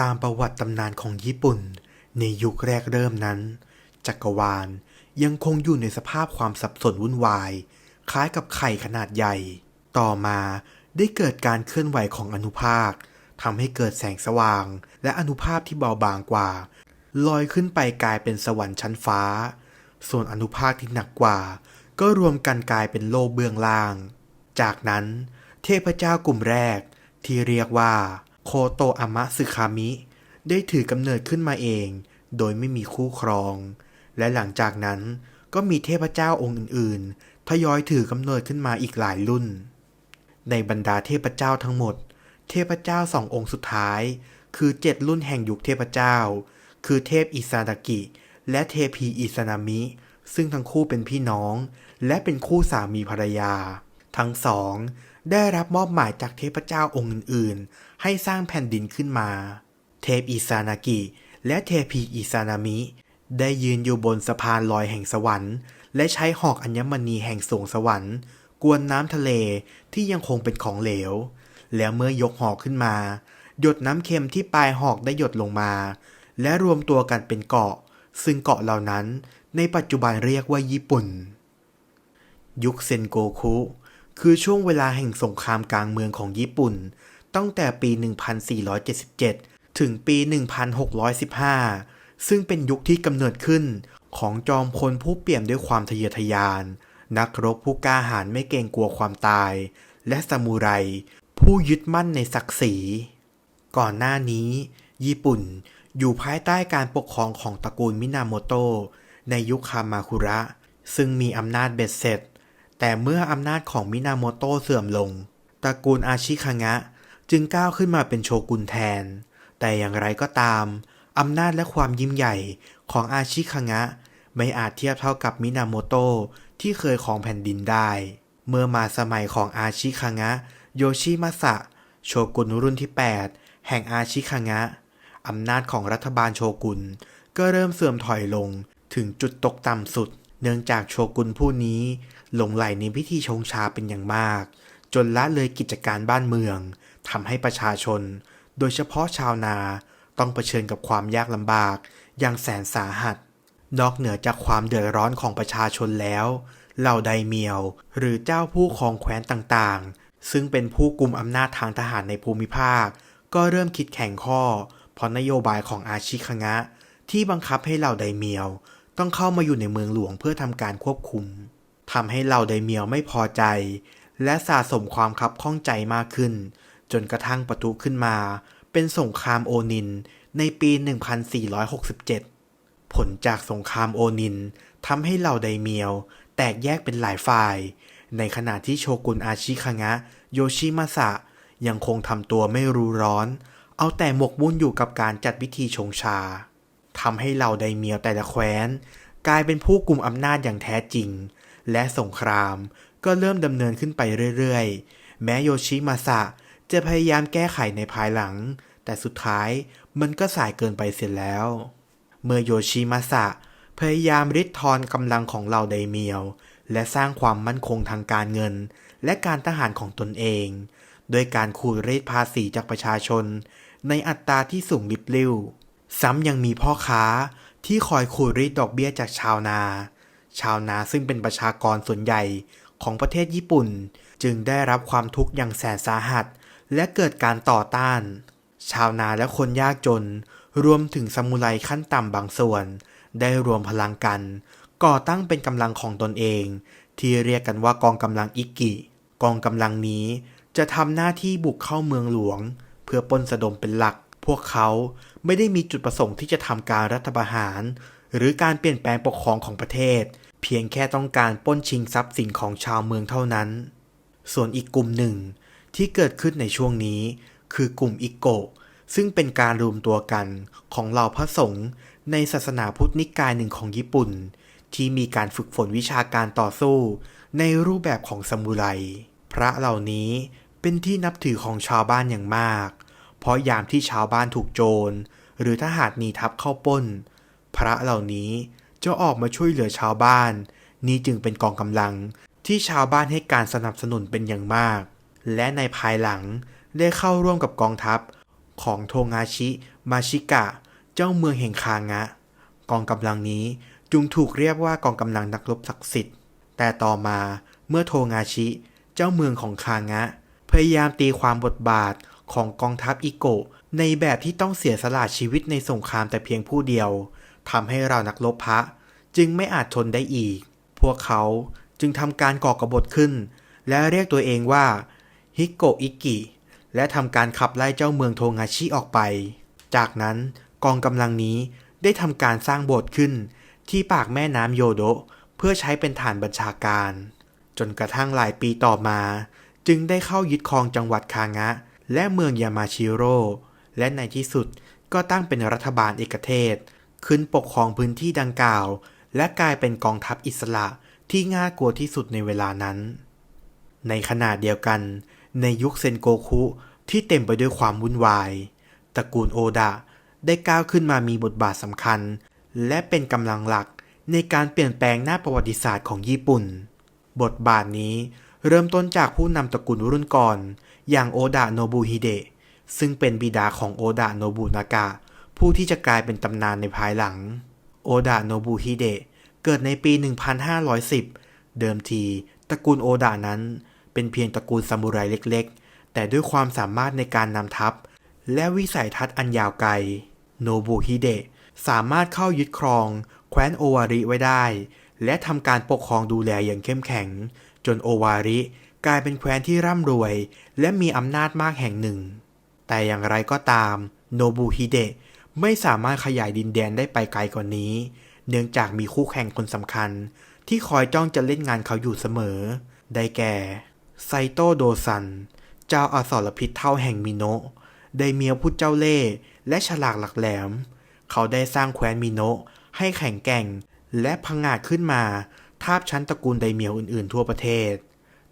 ตามประวัติตำนานของญี่ปุ่น ในยุคแรกเริ่มนั้น จักรวาลยังคงอยู่ในสภาพความสับสนวุ่นวาย คล้ายกับไข่ขนาดใหญ่ ต่อมาได้เกิดการเคลื่อนไหวของอนุภาคทำให้เกิดแสงสว่าง และอนุภาคที่เบาบางกว่า ลอยขึ้นไปกลายเป็นสวรรค์ชั้นฟ้า ส่วนอนุภาคที่หนักกว่า ก็รวมกันกลายเป็นโลกเบื้องล่าง จากนั้น เทพเจ้ากลุ่มแรกที่เรียกว่า โคโตอามะสึคามิ ได้ถือกำเนิดขึ้นมาเอง โดยไม่มีคู่ครอง และหลังจากนั้นก็มีเทพเจ้าองค์อื่นๆ ทยอยถือกำเนิดขึ้นมาอีกหลายรุ่น ในบรรดาเทพเจ้าทั้งหมด เทพเจ้าสององค์สุดท้าย คือเจ็ดรุ่นแห่งยุคเทพเจ้า คือเทพอิซาดากิ และเทพีอิซานามิ ซึ่งทั้งคู่เป็นพี่น้อง และเป็นคู่สามีภรรยา ทั้งสองได้รับมอบหมายจากเทพเจ้าองค์อื่นๆ ให้สร้างแผ่นดินขึ้นมา เทพอิซานากิและเทพีอิซานามิ ได้ยืนอยู่บนสะพานลอยแห่งสวรรค์ และใช้หอกอัญมณีแห่งสวงสวรรค์ กวนน้ำทะเลที่ยังคงเป็นของเหลว แล้วเมื่อยกหอกขึ้นมา หยดน้ำเค็มที่ปลายหอกได้หยดลงมา และรวมตัวกันเป็นเกาะ ซึ่งเกาะเหล่านั้นในปัจจุบันเรียกว่าญี่ปุ่น ยุคเซนโกคุคือช่วงเวลาแห่งสงครามกลางเมืองของญี่ปุ่น ตั้งแต่ปี 1477 ถึงปี 1615 ซึ่งเป็นยุคที่กำเนิดขึ้นของจอมพลผู้เปี่ยมด้วยความทะเยอทะยาน นักรบผู้กล้าหาญไม่เกรงกลัวความตาย และซามูไร ผู้ยึดมั่นในศักดิ์ศรี ก่อนหน้านี้ ญี่ปุ่นอยู่ภายใต้การปกครองของตระกูลมินาโมโตะในยุคคามาคุระ ซึ่งมีอำนาจเบ็ดเสร็จ แต่เมื่ออำนาจของมินาโมโตะเสื่อมลง ตระกูลอาชิคางะ จึงก้าวขึ้นมาเป็นโชกุนแทน แต่อย่างไรก็ตามอำนาจและความยิ่งใหญ่ของอาชิคางะ ไม่อาจเทียบเท่ากับมินาโมโตะที่เคยของแผ่นดินได้ เมื่อมาสมัยของอาชิคางะ โยชิมาสะ โชกุนรุ่นที่ 8 แห่งอาชิคางะ อำนาจของรัฐบาลโชกุนก็เริ่มเสื่อมถอยลงถึงจุดตกต่ำสุด เนื่องจากโชกุนผู้นี้หลงไหลในพิธีชงชาเป็นอย่างมาก จนละเลยกิจการบ้านเมือง ทำให้ประชาชน โดยเฉพาะชาวนาต้องเผชิญกับความยากลำบากอย่างแสนสาหัส นอกเหนือจากความเดือดร้อนของประชาชนแล้ว เหล่าไดเมียว หรือเจ้าผู้ครองแคว้นต่างๆ ซึ่งเป็นผู้กลุ่มอำนาจทางทหารในภูมิภาค ก็เริ่มคิดแข่งข้อ เพราะนโยบายของอาชิคงะ ที่บังคับให้เหล่าไดเมียว ต้องเข้ามาอยู่ในเมืองหลวงเพื่อทำการควบคุมทำให้เหล่าไดเมียวไม่พอใจ และสะสมความคับข้องใจมากขึ้น จนกระทั่งประทุขึ้นมา เป็นสงครามโอนินในปี 1467 ผลจากสงครามโอนินทำให้เหล่าไดเมียว แตกแยกเป็นหลายฝ่าย ในขณะที่โชกุนอาชิคางะ โยชิมาสะ ยังคงทำตัวไม่รู้ร้อน เอาแต่หมกมุ่นอยู่กับการจัดพิธีชงชาทำให้เหล่าไดเมียวแต่ละแคว้น กลายเป็นผู้กลุ่มอำนาจอย่างแท้จริง และสงครามก็เริ่มดำเนินขึ้นไปเรื่อยๆ แม้โยชิมาสะ จะพยายามแก้ไขในภายหลัง แต่สุดท้ายมันก็สายเกินไปเสียแล้ว เมื่อโยชิมาสะพยายามริดทอนกำลังของเหล่าไดเมียว และสร้างความมั่นคงทางการเงิน และการทหารของตนเองโดยการขูดรีดภาษีจากประชาชน ในอัตราที่สูงลิบลิ่วซ้ำยังมีพ่อค้าที่คอยขูดรีดดอกเบี้ยจากชาวนา ชาวนาซึ่งเป็นประชากรส่วนใหญ่ของประเทศญี่ปุ่น จึงได้รับความทุกข์อย่างแสนสาหัส และเกิดการต่อต้าน ชาวนาและคนยากจน รวมถึงซามูไรขั้นต่ำบางส่วน ได้รวมพลังกัน ก่อตั้งเป็นกำลังของตนเอง ที่เรียกกันว่ากองกำลังอิกิ กองกำลังนี้จะทำหน้าที่บุกเข้าเมืองหลวง เพื่อปล้นสะดมเป็นหลัก พวกเขาไม่ได้มีจุดประสงค์ที่จะทำการรัฐประหาร หรือการเปลี่ยนแปลงปกครองของประเทศ เพียงแค่ต้องการปล้นชิงทรัพย์สินของชาวเมืองเท่านั้น ส่วนอีกกลุ่มหนึ่ง ที่เกิดขึ้นในช่วงนี้ คือกลุ่มอิโกะซึ่งเป็นการรวมตัวกันของเหล่าพระสงฆ์ในศาสนาพุทธนิกายหนึ่งของญี่ปุ่น ที่มีการฝึกฝนวิชาการต่อสู้ ในรูปแบบของซามูไรพระเหล่านี้เป็นที่นับถือของชาวบ้านอย่างมาก เพราะยามที่ชาวบ้านถูกโจร หรือทหารหนีทัพเข้าป้น พระเหล่านี้จะออกมาช่วยเหลือชาวบ้าน นี่จึงเป็นกองกำลังที่ชาวบ้านให้การสนับสนุนเป็นอย่างมาก และในภายหลังได้เข้าร่วมกับกองทัพของโทงาชิมาชิกะ เจ้าเมืองแห่งคางะ กองกำลังนี้จึงถูกเรียกว่ากองกำลังนักรบศักดิ์สิทธิ์ แต่ต่อมาเมื่อโทงาชิ เจ้าเมืองของคางะ พยายามตีความบทบาทของกองทัพอิโกะในแบบที่ต้องเสียสละชีวิตในสงครามแต่เพียงผู้เดียวทำให้เรานักรบพระจึงไม่อาจทนได้อีก พวกเขาจึงทำการก่อกบฏขึ้น และเรียกตัวเองว่า ฮิโกอิกิ และทำการขับไล่เจ้าเมืองโทงาชิออกไป จากนั้นกองกำลังนี้ได้ทำการสร้างโบสถ์ขึ้น ที่ปากแม่น้ำโยโดะเพื่อใช้เป็นฐานบัญชาการ จนกระทั่งหลายปีต่อมา จึงได้เข้ายึดครองจังหวัดคางะ และเมืองยามาชิโร่และในที่สุดก็ตั้งเป็นรัฐบาลเอกเทศ ขึ้นปกครองพื้นที่ดังกล่าว และกลายเป็นกองทัพอิสระที่ง่ากลัวที่สุดในเวลานั้น ในขณะเดียวกัน ในยุคเซนโกคุที่เต็มไปด้วยความวุ่นวายตระกูลโอดะได้ก้าวขึ้นมามีบทบาทสำคัญ และเป็นกำลังหลักในการเปลี่ยนแปลงหน้าประวัติศาสตร์ของญี่ปุ่น บทบาทนี้เริ่มต้นจากผู้นำตระกูลรุ่นก่อน อย่างโอดะโนบุฮิเดะซึ่งเป็นบิดาของโอดะโนบุนากะผู้ที่จะกลายเป็นตำนานในภายหลัง โอดะโนบุฮิเดะเกิดในปี 1510 เดิมทีตระกูลโอดะนั้น เป็นเพียงตระกูลซามูไรเล็กๆ แต่ด้วยความสามารถในการนำทัพ และวิสัยทัศน์อันยาวไกล โนบุฮิเดะสามารถเข้ายึดครอง แคว้นโอวาริไว้ได้ และทำการปกครองดูแลอย่างเข้มแข็ง จนโอวาริกลายเป็นแคว้นที่ร่ำรวย และมีอำนาจมากแห่งหนึ่ง แต่อย่างไรก็ตาม โนบุฮิเดะไม่สามารถขยายดินแดนได้ไปไกลกว่านี้ เนื่องจากมีคู่แข่งคนสำคัญ ที่คอยจ้องจะเล่นงานเขาอยู่เสมอ ได้แก่ ไซโตโดซัน เจ้าอสรพิษเท่าแห่งมิโนะได้เมียผู้เจ้าเล่ห์และฉลากหลักแหลม เขาได้สร้างแคว้นมิโนะให้แข็งแกร่ง และพังงาดขึ้นมา ทาบชั้นตระกูลไดเมียวอื่นๆ ทั่วประเทศ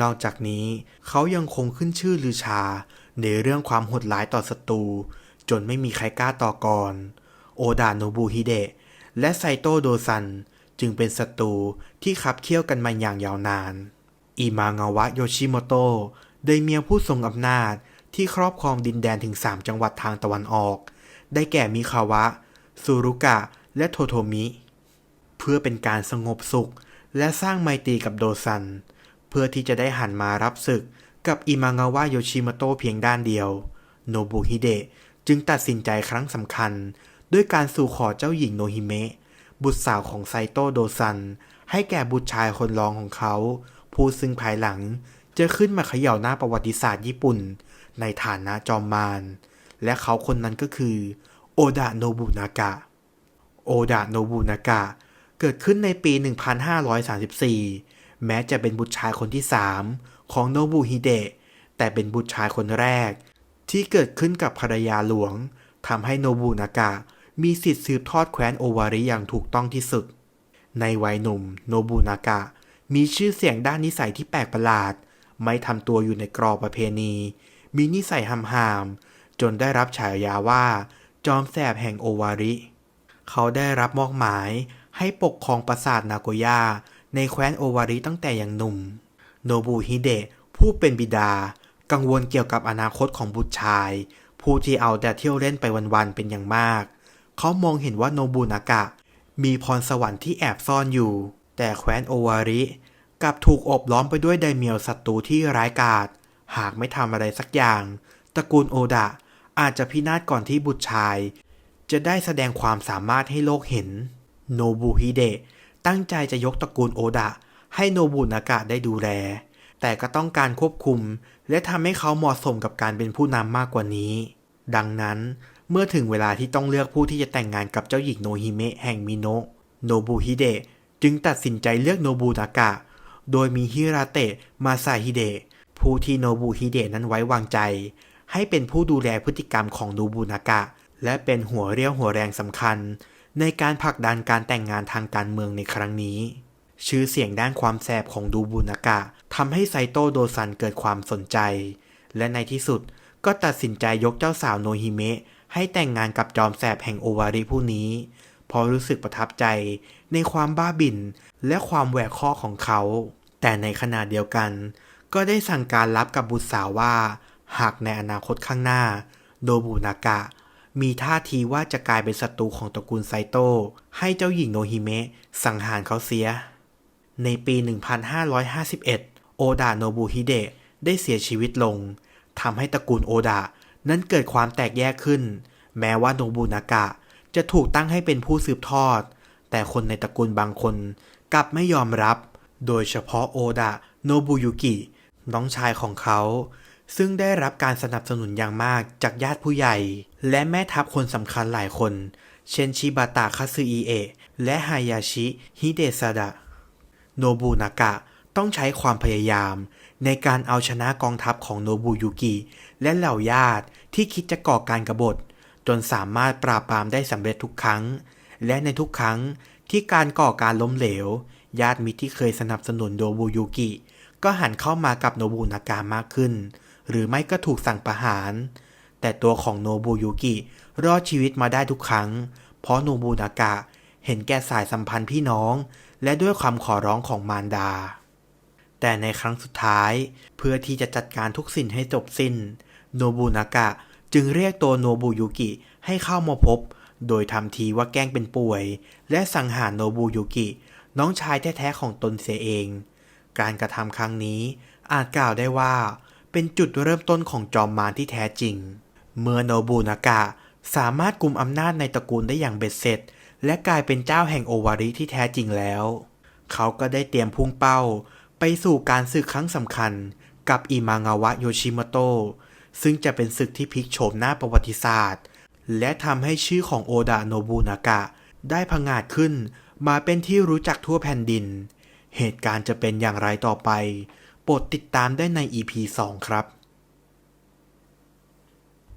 นอกจากนี้เขายังคงขึ้นชื่อลือชา ในเรื่องความโหดร้ายต่อศัตรู จนไม่มีใครกล้าต่อกร โอดาโนบุฮิเดะและไซโตโดซัน จึงเป็นศัตรูที่ขับเคี่ยวกันมาอย่างยาวนาน อิมางาวะโยชิโมโตะได้เมียผู้ทรงอำนาจที่ครอบครองดินแดนถึง 3 จังหวัดทางตะวันออก ได้แก่มิคาวะซูรุกะ และโทโทมิ เพื่อเป็นการสงบสุข และสร้างไมตรีกับโดซัน เพื่อที่จะได้หันมารับศึกกับอิมางาวะโยชิโมโตะเพียงด้านเดียว โนบุฮิเดะจึงตัดสินใจครั้งสำคัญ ด้วยการสู่ขอเจ้าหญิงโนฮิเมะ บุตรสาวของไซโตโดซัน ให้แก่บุตรชายคนรองของเขา ผู้ซึ่งภายหลังจะขึ้นมาเขย่าหน้าประวัติศาสตร์ญี่ปุ่น ในฐานะจอมมาร และเขาคนนั้นก็คือ โอดะโนบุนากะ โอดะโนบุนากะเกิดขึ้นในปี 1534 แม้จะเป็นบุตรชายคนที่ 3 ของโนบุฮิเดะ แต่เป็นบุตรชายคนแรก ที่เกิดขึ้นกับภรรยาหลวงทำให้โนบุนากะมีสิทธิ์สืบทอดแคว้นโอวาริอย่างถูกต้องที่สุด ในวัยหนุ่มโนบุนากะ มีชื่อเสียงด้านนิสัยที่แปลกประหลาด ไม่ทำตัวอยู่ในกรอบประเพณี มีนิสัยหำหามจนได้รับฉายาว่า จอมแสบแห่งโอวาริ เขาได้รับมอบหมายให้ปกครองปราสาทนาโกย่าในแคว้นโอวาริตั้งแต่ยังหนุ่ม โนบุฮิเดะผู้เป็นบิดา กังวลเกี่ยวกับอนาคตของบุตรชาย ผู้ที่เอาแต่เที่ยวเล่นไปวันๆเป็นอย่างมาก เขามองเห็นว่าโนบุนากะ มีพรสวรรค์ที่แอบซ่อนอยู่ แต่แคว้นโอวาริ กับถูกอบล้อมไปด้วยไดเมียวศัตรูที่ร้ายกาจ หากไม่ทำอะไรสักอย่าง ตระกูลโอดะอาจจะพินาศก่อนที่บุตรชาย จะได้แสดงความสามารถให้โลกเห็น โนบุฮิเดะตั้งใจจะยกตระกูลโอดะ ให้โนบุนากะได้ดูแล แต่ก็ต้องการควบคุม และทำให้เขาเหมาะสมกับการเป็นผู้นำมากกว่านี้ ดังนั้นเมื่อถึงเวลาที่ต้องเลือกผู้ที่จะแต่งงานกับเจ้าหญิงโนฮิเมะแห่งมิโนะโนบุฮิเดะจึงตัดสินใจเลือกโนบุนากะ โดยมีฮิราเตะมาซาฮิเดะผู้ที่โนบุฮิเดะนั้นไว้วางใจ ให้เป็นผู้ดูแลพฤติกรรมของโนบุนากะ และเป็นหัวเรี่ยวหัวแรงสำคัญ ในการผลักดันการแต่งงานทางการเมืองในครั้งนี้ ชื่อเสียงด้านความแสบของดูบุนากะทำให้ไซโตโดซันเกิดความสนใจ และในที่สุดก็ตัดสินใจยกเจ้าสาวโนฮิเมะให้แต่งงานกับจอมแสบแห่งโอวาริผู้นี้ พราะรู้สึกประทับใจในความบ้าบิ่นและความแหวกข้อของเขา แต่ในขณะเดียวกัน ก็ได้สั่งการรับกับบุตรสาวว่า หากในอนาคตข้างหน้าโนบุนากะ มีท่าทีว่าจะกลายเป็นศัตรูของตระกูลไซโต ให้เจ้าหญิงโนฮิเมะสังหารเขาเสีย ในปี 1551 โอดะโนบุฮิเดะได้เสียชีวิตลงทำให้ตระกูลโอดะนั้นเกิดความแตกแยกขึ้น แม้ว่าโนบุนากะ จะถูกตั้งให้เป็นผู้สืบทอด แต่คนในตระกูลบางคนกลับไม่ยอมรับ โดยเฉพาะโอดะโนบุยุกิ น้องชายของเขา ซึ่งได้รับการสนับสนุนอย่างมากจากญาติผู้ใหญ่ และแม่ทัพคนสำคัญหลายคน เช่นชิบาตะคาซึอิเอะและฮายาชิฮิเดซาดะ โนบุนากะต้องใช้ความพยายาม ในการเอาชนะกองทัพของโนบุยุกิ และเหล่าญาติที่คิดจะก่อการกรบฏ จนสามารถปราบปรามได้สำเร็จทุกครั้ง และในทุกครั้งที่การก่อการล้มเหลว ญาติมิตรที่เคยสนับสนุนโนบุยุกิ ก็หันเข้ามากับโนบุนากะมากขึ้น หรือไม่ก็ถูกสั่งประหาร แต่ตัวของโนบุยุกิรอดชีวิตมาได้ทุกครั้ง เพราะโนบุนากะเห็นแก่สายสัมพันธ์พี่น้อง และด้วยความขอร้องของมารดา แต่ในครั้งสุดท้าย เพื่อที่จะจัดการทุกสิ่งให้จบสิ้น โนบุนากะ จึงเรียกตัวโนบุยุกิให้เข้ามาพบ โดยทำทีว่าแกล้งเป็นป่วย และสังหารโนบุยุกิ น้องชายแท้ๆของตนเสียเอง การกระทำครั้งนี้อาจกล่าวได้ว่า เป็นจุดเริ่มต้นของจอมมารที่แท้จริง เมื่อโนบุนากะสามารถกุมอำนาจในตระกูลได้อย่างเบ็ดเสร็จ และกลายเป็นเจ้าแห่งโอวาริที่แท้จริงแล้ว เขาก็ได้เตรียมพุ่งเป้า ไปสู่การศึกครั้งสำคัญ กับอิมางาวะโยชิโมโตะ ซึ่งจะเป็นศึกที่พลิกโฉมหน้าประวัติศาสตร์ และทำให้ชื่อของโอดะโนบุนากะ ได้พังาดขึ้น มาเป็นที่รู้จักทั่วแผ่นดิน เหตุการณ์จะเป็นอย่างไรต่อไป โปรดติดตามได้ใน EP 2 ครับ